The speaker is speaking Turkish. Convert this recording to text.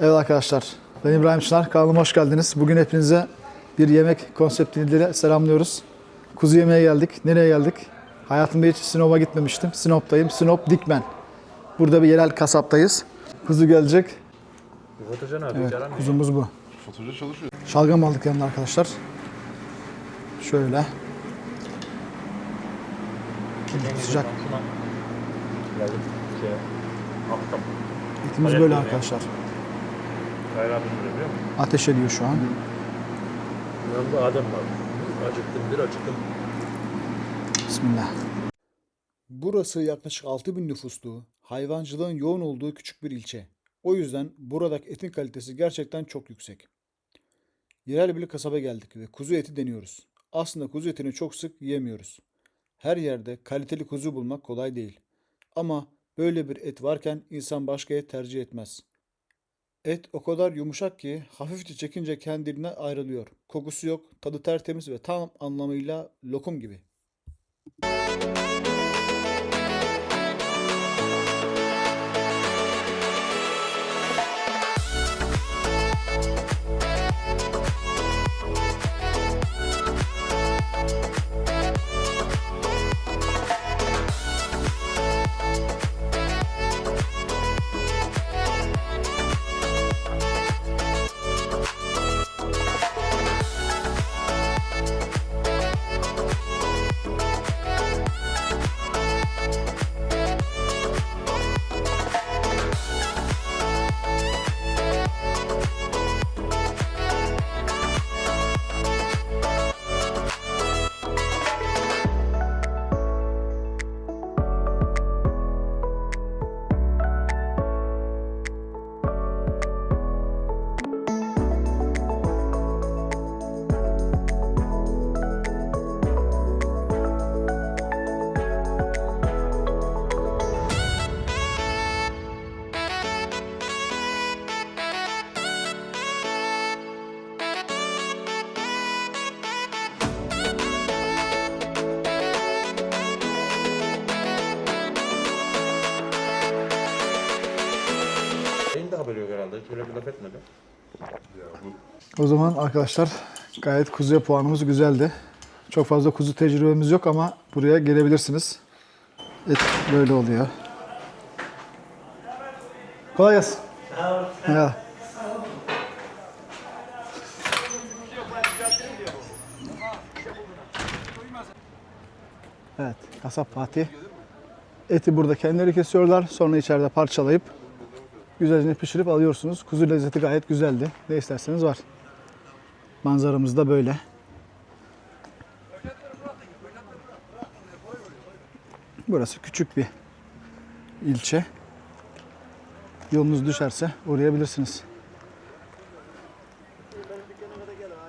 Evet arkadaşlar, ben İbrahim Çınar. Kanalıma hoş geldiniz. Bugün hepinize bir yemek konseptiyle selamlıyoruz. Kuzu yemeğe geldik. Nereye geldik? Hayatımda hiç Sinop'a gitmemiştim. Sinop'tayım. Sinop Dikmen. Burada bir yerel kasaptayız. Kuzu gelecek. Fotocan abi Evet, kuzumuz bu. Fotoğrafı çalışıyor. Şalgam aldık yanına arkadaşlar. Şöyle. Sıcak. Şey. Etimiz Ayak böyle arkadaşlar. Biliyor musun? Ateş ediyor şu an. Yanında Adem var. Acıktım bir acıktım. Bismillah. Burası yaklaşık 6000 nüfuslu, hayvancılığın yoğun olduğu küçük bir ilçe. O yüzden buradaki etin kalitesi gerçekten çok yüksek. Yerel bir kasaba geldik ve kuzu eti deniyoruz. Aslında kuzu etini çok sık yiyemiyoruz. Her yerde kaliteli kuzu bulmak kolay değil. Ama böyle bir et varken insan başka et tercih etmez. Et o kadar yumuşak ki hafifçe çekince kendine ayrılıyor. Kokusu yok, tadı tertemiz ve tam anlamıyla lokum gibi. Yok herhalde. Hiç öyle bir laf etmedi. Ya bu O zaman arkadaşlar gayet kuzuya puanımız güzeldi. Çok fazla kuzu tecrübemiz yok ama buraya gelebilirsiniz. Et böyle oluyor. Kolay gelsin. Ya. Evet, kasap Fatih. Eti burada kendileri kesiyorlar. Sonra içeride parçalayıp güzelce pişirip alıyorsunuz. Kuzu lezzeti gayet güzeldi. Ne isterseniz var. Manzaramız da böyle. Burası küçük bir ilçe. Yolunuz düşerse uğrayabilirsiniz.